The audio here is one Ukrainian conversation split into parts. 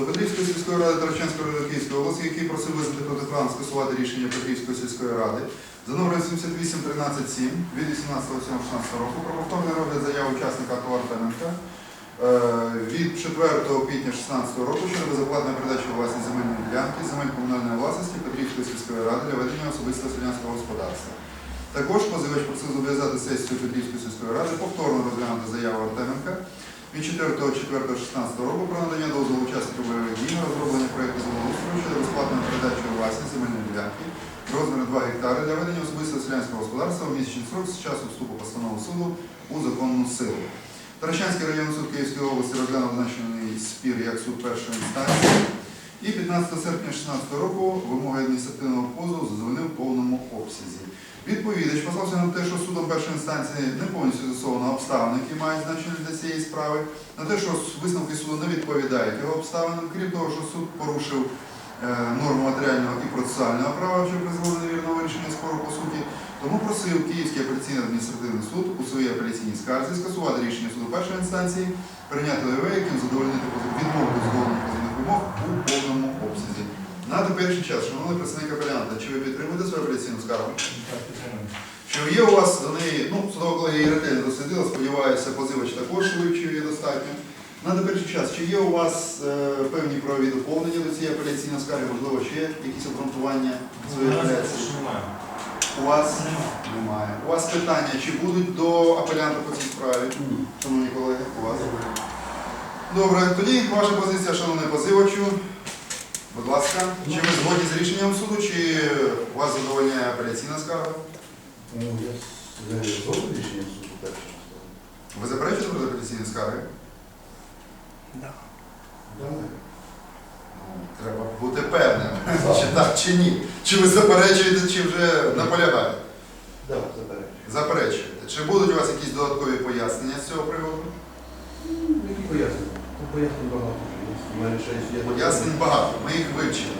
До Петрівської сільської ради Тарачанської району Київської області, який просив визнати протиправно скасувати рішення Петрівської сільської ради за номером 7813-7 від 18.07.16 року про повторний розгляд заяви учасника АТО Артеменка е, від 4 квітня 2016 року щодо безоплатної передачі у власність земельної ділянки земель комунальної власності Петрівської сільської ради для ведення особистого селянського господарства. Також позивач просив зобов'язати сесію Петрівської сільської ради повторно розглянути заяву Артеменка від 4.4.16 року про надання дозволу учасників бойових дій на розроблення проєкту землеустрою щодо безплатної передачі у власність земельної ділянки розміру 2 гектари для ведення особистого селянського господарства в місячний срок з часу вступу постанови суду у законну силу. Таращанський районний суд Київської області розглянув значений спір як суд першої інстанції і 15 серпня 2016 року вимоги адміністративного позову задовольнив в повному обсязі. Відповідач послався на те, що судом першої інстанції не повністю з'ясовано обставини, які мають значення для цієї справи, на те, що висновки суду не відповідають його обставинам, крім того, що суд порушив е, норму матеріального і процесуального права, що призвело до невірного вирішення спору по суті, тому просив Київський апеляційний адміністративний суд у своїй апеляційній скарзі скасувати рішення суду першої інстанції, прийняти ОВ, яким задовольнити відмовити зголовлених позовних вимог у повному обсязі. На теперішній час, шановний представник апелянта, чи ви підтримуєте свою апеляційну скаргу? Чи є у вас до неї, ну, судова колегія її ретельно дослідила, сподіваюся, позивач також вивчив її достатньо. На теперішній час, чи є у вас е, певні правові доповнення до цієї апеляційної скарги, можливо, ще якісь обґрунтування своєї апеляції? немає. У вас Немає. немає. У вас питання, чи будуть до апелянта по цій справі? Шановні колеги, у вас? Добре, тоді ваша позиція, шановний позивачу. Будь ласка, чи ви згодні з рішенням суду, чи вас задовольняє апеляційна скарга? Ну, я згоден рішення суду перше. Ви заперечуєте проти апеляційної скарги? Так. Ну, Треба бути певним, чи так, чи ні. Чи ви заперечуєте, чи вже наполягаєте? Так, заперечую. Заперечуєте. Чи будуть у вас якісь додаткові пояснення з цього приводу? Які пояснення? Там пояснень багато Пояснень багато, ми їх вивчили.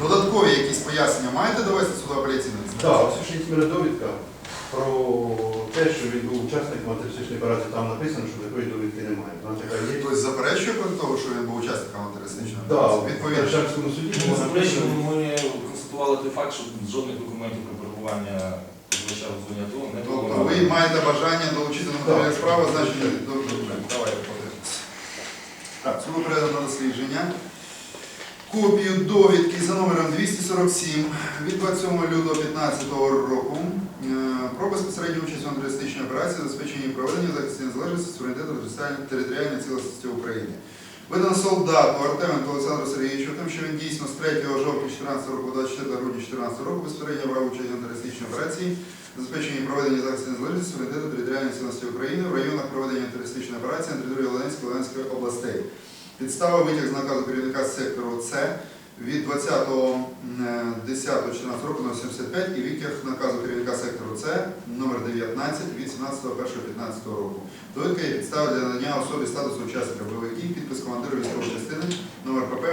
Додаткові якісь пояснення маєте довести суду апеляційної Так, ось ще є мене довідка про те, що він був учасником антитерористичної операції. Там написано, що такої довідки немає. Вона така є. Хтось заперечує проти того, що він був учасником антитерористичної Так, операції? в Шарському суді Ми було заперечуємо, ми констатували той факт, що жодних документів про перебування позивача в зоні АТО не було. Тобто ви маєте бажання долучити до матеріалів справи, значить. Так, суду передано дослідження. Копію довідки за номером 247 від 27 лютого 2015 року е, про безпосередню участь в антитерористичній операції, забезпеченні і проведення захисту незалежності, суверенітету територіальної цілісності України. Видано солдату Артеменко Олександру Сергійовичу, тим, що він дійсно з 3 жовтня 2014 року, 24 грудня 2014 року безпосередньо брав участь в антитерористичній операції, забезпеченні і проведення захисту незалежності, суверенітету, територіальної цілісності України в районах проведення антитерористичної операції на території Волинської та Луганської областей. Підстава витяг з наказу керівника сектору С від 20.10.14 року номер 75 і витяг наказу керівника сектору С номер 19 від 17.01.15 року. Довідка є підстава для надання особі статусу учасника бойових дій, підпис командира військової частини номер ПП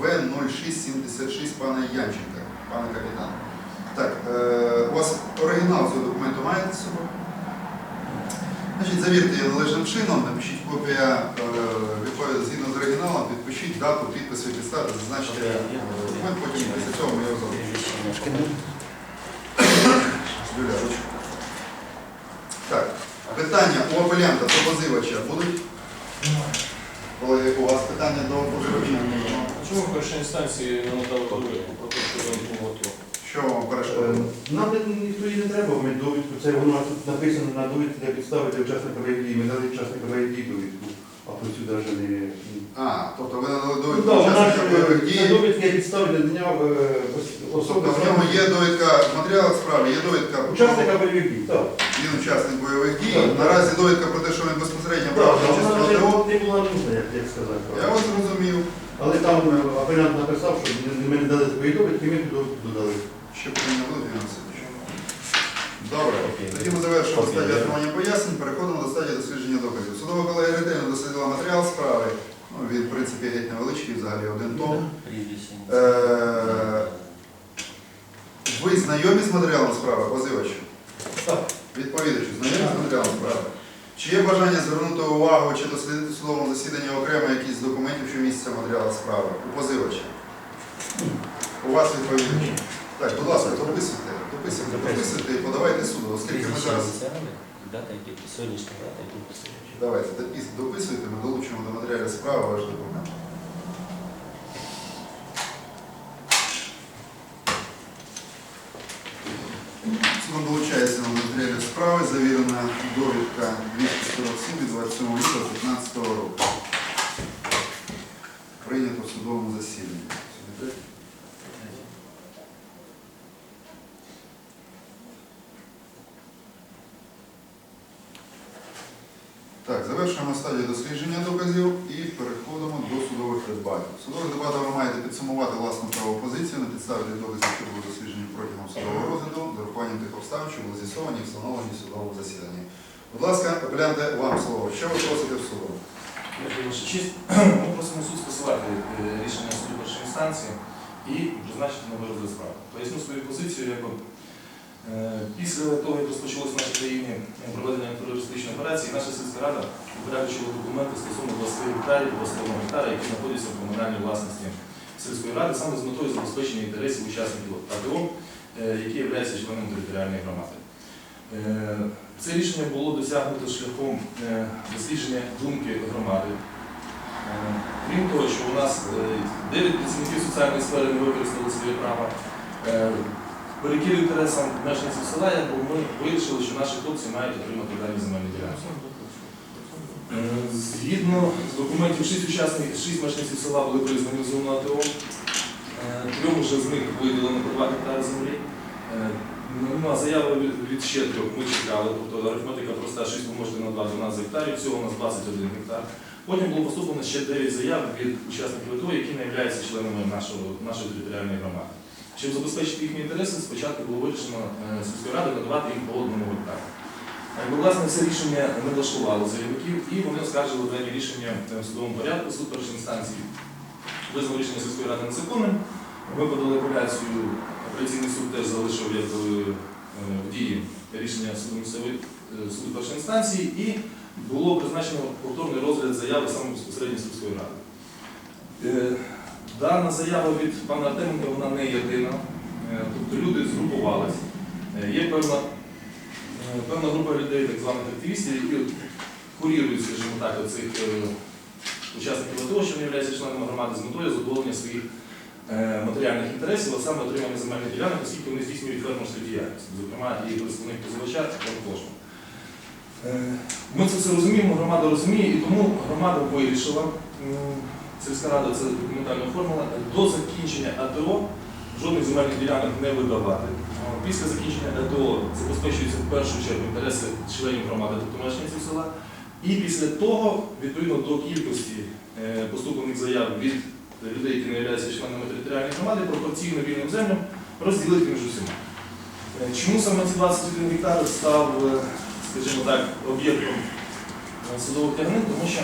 В0676 пана Янченка, пане капітан. Так, е, вас оригінал цього документу маєте з собою? Значить, завірте її належним чином, напишіть копія е, згідно з оригіналом, підпишіть дату, підпис і підстави, зазначте е, документ, потім після цього ми його ручку. Так, питання у апелянта до позивача будуть? Колеги, у вас питання до позивача? Чому в першій інстанції не надали довідку про те, що він був АТО? Що вам Е, перешкодило? Нам ніхто її не треба, ми довідку. Це воно тут написано на довідці для підстави для учасника бойових дій. Ми дали учасника бойових дій довідку, а про цю навіть не... А, тобто ви надали Ну, довідку да, вона учасника ж, бойових е, дій. Це довідка підстави для дня е, ос- особи. Тобто в ньому є довідка в матеріалах справи, є довідка Учасника бойових дій, так. він учасник бойових дій. Так. Наразі довідка про те, що він безпосередньо Так, брав вона участь в вже не була нужна, як, як сказати. Я вас зрозумів. Але там е, апелянт написав, що ми не дали такої довідки, ми туди додали. Ще питання Іван Васильович? Добре. Тоді ми завершимо стадію отримання пояснень, переходимо до стадії дослідження доказів. Судова колегія ретельно дослідила матеріал справи. Ну, він, в принципі, геть невеличкий, взагалі один том. Е, Ви знайомі з матеріалом справи, позивачу? Так. Відповідачу, знайомі з матеріалом справи? Чи є бажання звернути увагу чи дослідити в судовому засіданні окремо якісь з документів, що містяться в справи? У позивача? У вас відповідь? Так, будь ласка, дописуйте, дописуйте, дописуйте і подавайте суду, оскільки ми зараз. Дата сьогоднішня дата. Давайте, допис- дописуйте, ми долучимо до матеріалів справи ваш документ. Судом долучається на матеріалі справи, завірена довідка 247 від 27 лютого 2015 року. Прийнято в судовому засіданні. Так, завершуємо стадію дослідження доказів і переходимо до судових дебатів. Судових дебатах ви маєте підсумувати власну правову позицію на підставі тих доказів, що були досліджені протягом судового розгляду, з урахуванням тих обставин, що були з'ясовані і встановлені в судовому засіданні. Будь ласка, апелянте, вам слово. Що ви просите в суду? Ми просимо суд скасувати е, рішення суду першої інстанції і призначити новий розгляд справи. Поясню свою позицію, якби після того, як розпочалося в нашій країні проведення терористичної операції, наша сільська рада вирішила документи стосовно 20 гектарів, 21 гектара, які знаходяться в комунальній власності сільської ради, саме з метою забезпечення інтересів учасників АТО, е, які являються членами територіальної громади. Е, Це рішення було досягнуто шляхом е, дослідження думки громади. Е, Крім того, що у нас 9 працівників соціальної сфери не використали свої права, е, перекір інтересам мешканців села, якби ми вирішили, що наші хлопці мають отримати дані земельні ділянки. Е, Згідно з документів, 6 учасників, 6 мешканців села були признані в зону АТО. Е, Трьом вже з них виділено приватні гектари землі. Е, Ну, а заяви від, ще трьох ми чекали, тобто арифметика проста 6 помножити на 2 12 гектарів, всього у нас 21 гектар. Потім було поступлено ще 9 заяв від учасників АТО, які не являються членами нашого, нашої територіальної громади. Щоб забезпечити їхні інтереси, спочатку було вирішено е, сільською радою надавати їм по одному гектару. Якби, власне, це рішення не влаштувало заявників, і вони оскаржили дані рішення е, в судовому порядку, суд першої інстанції визнав рішення сільської ради незаконним. Ми подали апеляцію, апеляційний суд теж залишив як е, в дії рішення е, суду першої інстанції і було призначено повторний розгляд заяви саме безпосередньо сільської ради. Дана заява від пана Артеменка вона не єдина, Е, тобто люди згрупувались. Е, Є певна, е, певна група людей, так званих активістів, які курірують, скажімо так, цих учасників АТО, що являються членами громади з метою задоволення своїх матеріальних інтересів, а саме отримання земельних ділянок, оскільки вони здійснюють фермерську діяльність. Зокрема, і представник позивача також. Е, Ми це все розуміємо, громада розуміє, і тому громада вирішила, сільська рада це документально оформила, до закінчення АТО жодних земельних ділянок не видавати. Після закінчення АТО забезпечуються в першу чергу інтереси членів громади, тобто мешканців села. І після того, відповідно до кількості е, поступлених заяв від людей, які не являються членами територіальної громади, пропорційно вільним землям розділити між усіма. Е, Чому саме ці 21 гектар став, е, скажімо так, об'єктом судових тягнин? Тому що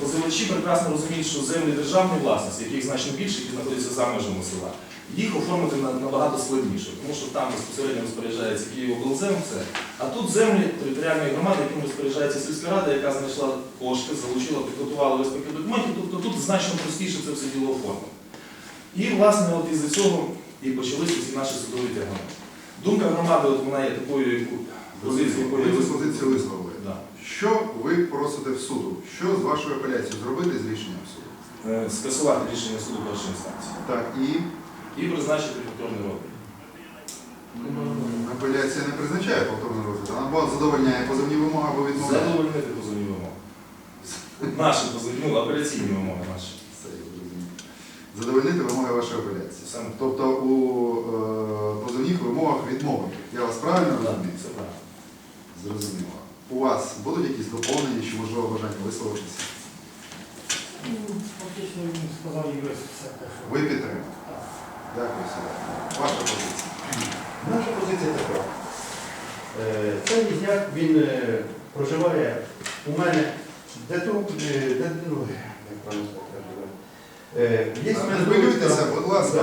позивачі прекрасно розуміють, що землі державної власності, яких значно більше, які знаходяться за межами села, їх оформити набагато складніше, тому що там безпосередньо розпоряджається Київоблзем, все. А тут землі територіальної громади, яким розпоряджається сільська рада, яка знайшла кошти, залучила, підготувала весь пакет документів, тобто тут значно простіше це все діло оформити. І, власне, от із-за цього і почалися всі наші судові тягнення. Думка громади, от вона є такою, яку позицію, якою Ви я цю висловив. позицію висловили. Да. Що ви просите в суду? Що з вашою апеляцією зробити з рішенням суду? Е, Скасувати рішення суду першої інстанції Так, і і призначити повторний розгляд. апеляція не призначає повторний розгляд, вона або задовольняє позовні вимоги, або відмовляє. Задовольнити позовні вимоги. Наші позовні, ну, апеляційні вимоги наші. Все, я зрозумів. Задовольнити вимоги вашої апеляції. Саме Тобто у е, позовних вимогах відмовити. Я вас правильно Так, розумію? це правильно. Зрозуміло. У вас будуть якісь доповнення чи можливо бажання висловитися? Фактично він сказав і все те, що. Ви підтримуєте? Дякую, Сергій. Ваша позиція. Наша позиція така. Е, Цей візняк, він е, проживає у мене де то, е, де, ну, як правильно сказати, е, є в мене Не хвилюйтеся, довідка- будь ласка.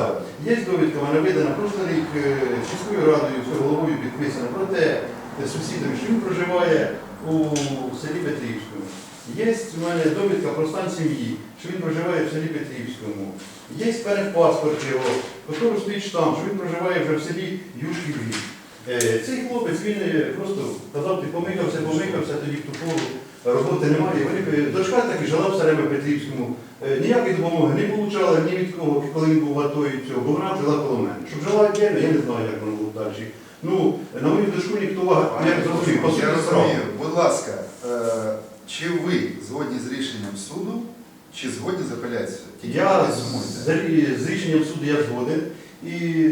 Да. Є довідка, вона видана прошлий рік е, сільською радою, все головою підписана про те, сусідом, що він проживає у селі Петрівському. Є в мене довідка про стан сім'ї, що він проживає в селі Петрівському. Є перепаспорт його, який стоїть штамп, що він проживає вже в селі Юшківі. Е, Цей хлопець він е, просто казав, ти помикався, помикався, тоді в ту пору роботи немає. Вони, е, Дочка так і жила в Сереме Петрівському. Е, Ніякої допомоги не отримала ні від кого, коли він був і цього, бо вона жила коло мене. Щоб жила віддільно, я не знаю, як воно було далі. Ну, на мою дочку ніхто увага не зрозумів. Я розумію. Будь ласка, е, чи ви згодні з рішенням суду, чи згодні з апеляцією? Я з, рішенням суду я згоден. І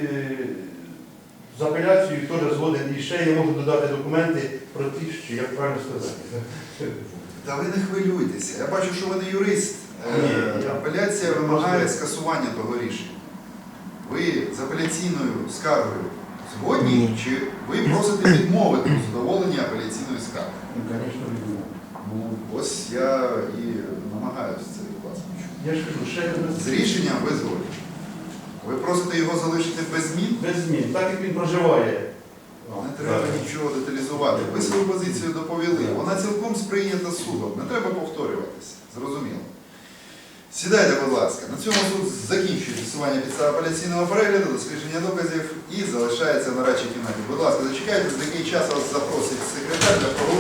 з апеляцією теж згоден. І ще я можу додати документи про ті, що як правильно сказати. Та ви не хвилюйтеся. Я бачу, що ви не юрист. Е, Ні, я- Апеляція вимагає скасування того рішення. Ви з апеляційною скаргою згодні, чи ви просите відмовити у задоволенні апеляційної скарги? Ну, звісно, відмову. Ну, ось я і намагаюся це від вас почути. Я ж кажу, ще раз. З рішенням ви згодні. Ви просите його залишити без змін? без змін, так як він проживає. Не треба нічого деталізувати. Ви свою позицію доповіли. Вона цілком сприйнята судом. Не треба повторюватися. Зрозуміло. Сідайте, будь ласка. На цьому суд закінчує фіксування підстав апеляційного перегляду, дослідження доказів і залишається на радчій кімнаті. Будь ласка, зачекайте, за який час вас запросить секретар для